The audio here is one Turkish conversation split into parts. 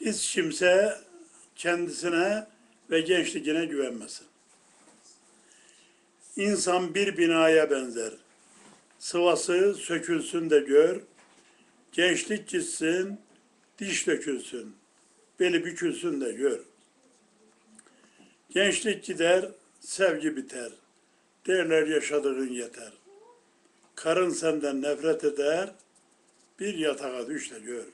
Hiç kimse kendisine ve gençliğine güvenmesin. İnsan bir binaya benzer. Sıvası sökülsün de gör, gençlik gitsin, diş dökülsün, beli bükülsün de gör. Gençlik gider, sevgi biter. Derler yaşadığın yeter. Karın senden nefret eder, bir yatağa düş de gör.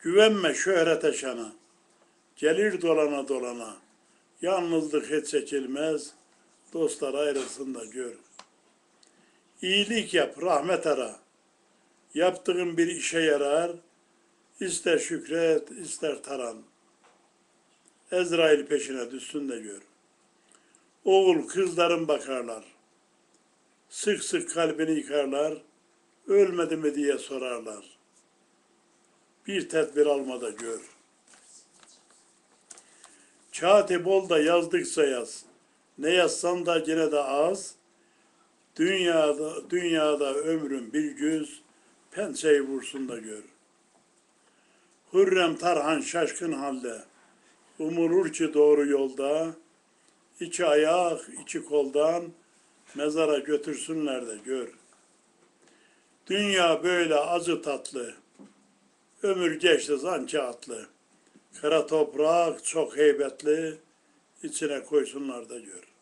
Güvenme şöhrete şana, gelir dolana dolana. Yalnızlık hiç çekilmez, dostlar ayrılsın da gör. İyilik yap, rahmet ara. Yaptığın bir işe yarar, ister şükret, ister taran. Ezrail peşine düşsün de gör. Oğul kızların bakarlar. Sık sık kalbini yıkarlar. Ölmedi mi diye sorarlar. Bir tedbir almada gör. Kağıt bol da yazdıkça yaz. Ne yazsan da yine de az. Dünyada, dünyada ömrün bir güz, pençeyi vursun da gör. Hürrem Tarhan şaşkın halde, umulur ki doğru yolda, iki ayak, iki koldan mezara götürsünler de gör. Dünya böyle acı tatlı, ömür geçti zanki atlı. Kara toprak çok heybetli, içine koysunlar da gör.